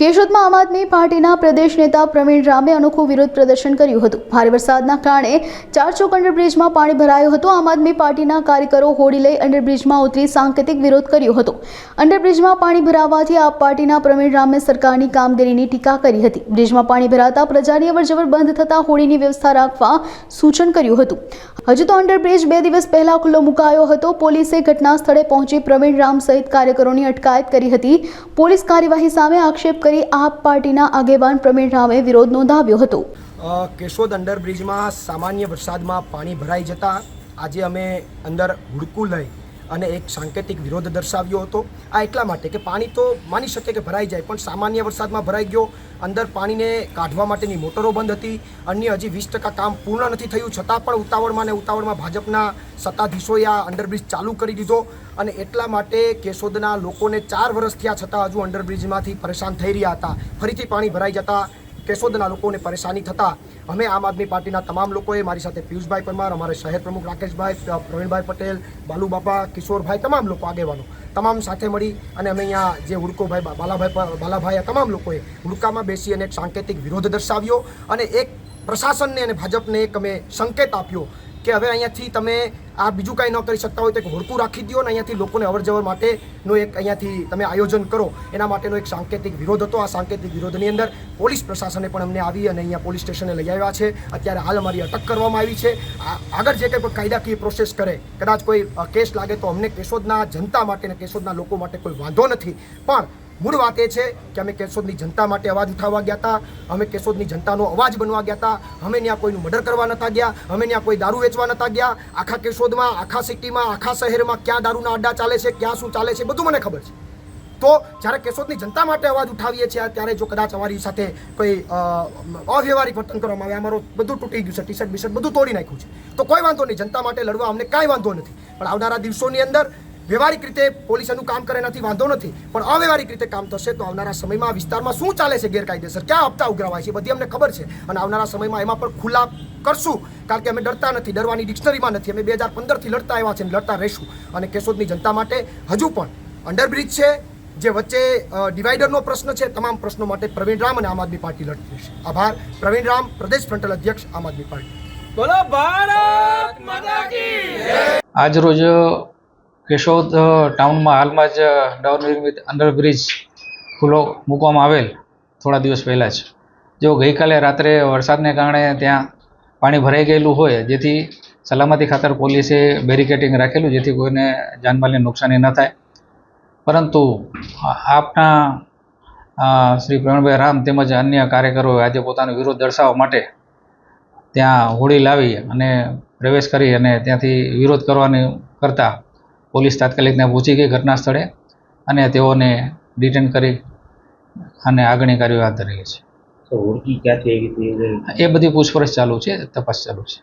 કેશોદમાં આમ આદમી પાર્ટીના પ્રદેશ નેતા પ્રવીણ રામે અનોખું વિરોધ પ્રદર્શન કર્યું હતું. ભારે વરસાદના કારણે ચારસો અંડરબ્રિજમાં પાણી ભરાયું હતું. આમ આદમી પાર્ટીના કાર્યકરો હોડી લઈ અંડરબ્રિજમાં ઉતરી સાંકેતિક વિરોધ કર્યો હતો. અંડરબ્રિજમાં પાણી ભરાવાથી આ પાર્ટીના પ્રવીણ રામે સરકારની કામગીરીની ટીકા કરી હતી. બ્રિજમાં પાણી ભરાતા પ્રજાની અવરજવર બંધ થતા હોડીની વ્યવસ્થા રાખવા સૂચન કર્યું હતું. હજુ તો અંડરબ્રિજ બે દિવસ પહેલા ખુલ્લો મુકાયો હતો. પોલીસે ઘટના સ્થળે પહોંચી પ્રવીણ રામ સહિત કાર્યકરોની અટકાયત કરી હતી. પોલીસ કાર્યવાહી સામે આક્ષેપ કરી આપ પાર્ટીના આગેવાન પ્રવીણ રાવે વિરોધ નોંધાવ્યો હતો. કેશોદ અંડરબ્રિજમાં સામાન્ય વરસાદમાં પાણી ભરાઈ જતાં આજે અમે અંદર હુડકું લઈ અને એક સાંકેતિક વિરોધ દર્શાવ્યો હતો. આ એટલા માટે કે પાણી તો માની શકે કે ભરાઈ જાય, પણ સામાન્ય વરસાદમાં ભરાઈ ગયો. અંદર પાણીને કાઢવા માટેની મોટરો બંધ હતી. અન્ય હજી વીસ ટકા કામ પૂર્ણ નથી થયું. છતાં પણ ઉતાવળમાં ને ઉતાવળમાં ભાજપના સત્તાધીશોએ આ અંડરબ્રિજ ચાલુ કરી દીધો. અને એટલા માટે કેશોદના લોકોને ચાર વર્ષ થયા છતાં હજુ અંડરબ્રિજમાંથી પરેશાન થઈ રહ્યા હતા. ફરીથી પાણી ભરાઈ જતા કેશોદના લોકોને પરેશાની થતા અમે આમ આદમી પાર્ટીના તમામ લોકોએ મારી સાથે પિયુષભાઈ પરમાર, અમારે શહેર પ્રમુખ રાકેશભાઈ પ્રવીણભાઈ પટેલ બાલુબાપા કિશોરભાઈ, તમામ લોકો આગેવાનો, તમામ સાથે મળી અને અમે અહીંયા જે હુડકોભાઈ બાલાભાઈ બાલાભાઈ આ તમામ લોકોએ હુડકામાં બેસી અને એક સાંકેતિક વિરોધ દર્શાવ્યો અને એક પ્રશાસનને અને ભાજપને એક અમે સંકેત આપ્યો કે હવે અહીંયાથી તમે આ બીજું કાંઈ ન કરી શકતા હોય તો એક હોડકું રાખી દો અને અહીંયાથી લોકોને અવરજવર માટેનું એક અહીંયાથી તમે આયોજન કરો. એના માટેનો એક સાંકેતિક વિરોધ હતો. આ સાંકેતિક વિરોધની અંદર પોલીસ પ્રશાસને પણ અમને આવી અને અહીંયા પોલીસ સ્ટેશને લઈ આવ્યા છે. અત્યારે હાલ અમારી અટક કરવામાં આવી છે. આગળ જે કંઈ પણ કાયદાકીય પ્રોસેસ કરે, કદાચ કોઈ કેસ લાગે તો અમને કેશોદના જનતા માટે અને કેશોદના લોકો માટે કોઈ વાંધો નથી. પણ મૂળ વાત એ છે કે અમે કેશોદની જનતા માટે અવાજ ઉઠાવવા ગયા હતા, અમે કેશોદની જનતાનો અવાજ બનવા ગયા હતા, અમે ત્યાં કોઈનું મર્ડર કરવા નતા ગયા, અમે ત્યાં કોઈ દારૂ વેચવા નતા ગયા, આખા કેશોદમાં, આખા સિટીમાં, આખા શહેરમાં ક્યાં દારૂના અડ્ડા ચાલે છે, ક્યાં શું ચાલે છે બધું મને ખબર છે. તો જ્યારે કેશોદની જનતા માટે અવાજ ઉઠાવીએ છીએ, ત્યારે જો કદાચ અમારી સાથે કોઈ અવ્યવહારી વર્તન કરવામાં આવે, અમારો બધું તૂટી ગયું છે ટી શર્ટ બધું તોડી નાખ્યું છે. તો કોઈ વાંધો નહીં, જનતા માટે લડવા અમને કાંઈ વાંધો નથી. પણ આવનારા દિવસોની અંદર વ્યવહારિક રીતે પોલીસ એનું કામ કરે નથી વાંધો નથી પણ અવ્યવહારિક રીતે કામ થશે તો આવનારા સમયમાં આ વિસ્તારમાં શું ચાલે છે ગેરકાયદેસર? ક્યાં હપ્તા ઉઘરાવાય છે? બધી અમને ખબર છે. અને આવનારા સમયમાં એમાં પણ ખુલ્લા કરશું કારણ કે અમે ડરતા નથી ડરવાની ડિક્શનરીમાં નથી. અમે બે હજાર પંદરથી લડતા આવ્યા છે અને લડતા રહીશું. અને કેશોદની જનતા માટે હજુ પણ અંડરબ્રિજ છે જે વચ્ચે ડિવાઇડરનો ડિવાઈડરનો પ્રશ્ન છે. તમામ પ્રશ્નો માટે પ્રવીણ રામ અને આમ આદમી પાર્ટી લડતી છે આભાર. પ્રવીણ રામ પ્રદેશ ફ્રન્ટલ અધ્યક્ષ આમ આદમી પાર્ટી. બોલો ભારત માતા કી આજ રોજ કેશોદ ટાઉનમાં હાલમાં જ નવનિર્મિત અંડરબ્રિજ ખુલ્લો મૂકવામાં આવેલ થોડા દિવસ પહેલાં જ. જો ગઈકાલે રાત્રે વરસાદને કારણે ત્યાં પાણી ભરાઈ ગયેલું હોય, જેથી સલામતી ખાતર પોલીસે બેરિકેટિંગ રાખેલું, જેથી કોઈને જાનમાલની નુકસાની ન થાય. પરંતુ આપના શ્રી પ્રવીણભાઈ રામ તેમજ અન્ય કાર્યકરોએ આજે પોતાનો વિરોધ દર્શાવવા માટે ત્યાં હોડી લાવી અને પ્રવેશ કરી અને ત્યાંથી વિરોધ કરવાની કરતાં પોલીસ તાત્કાલિક ત્યાં પહોંચી ગઈ ઘટના સ્થળે અને તેઓને ડિટેન કરી અને આગળની કાર્યવાહી હાથ ધરેલી છે? એ બધી પૂછપરછ ચાલુ છે તપાસ ચાલુ છે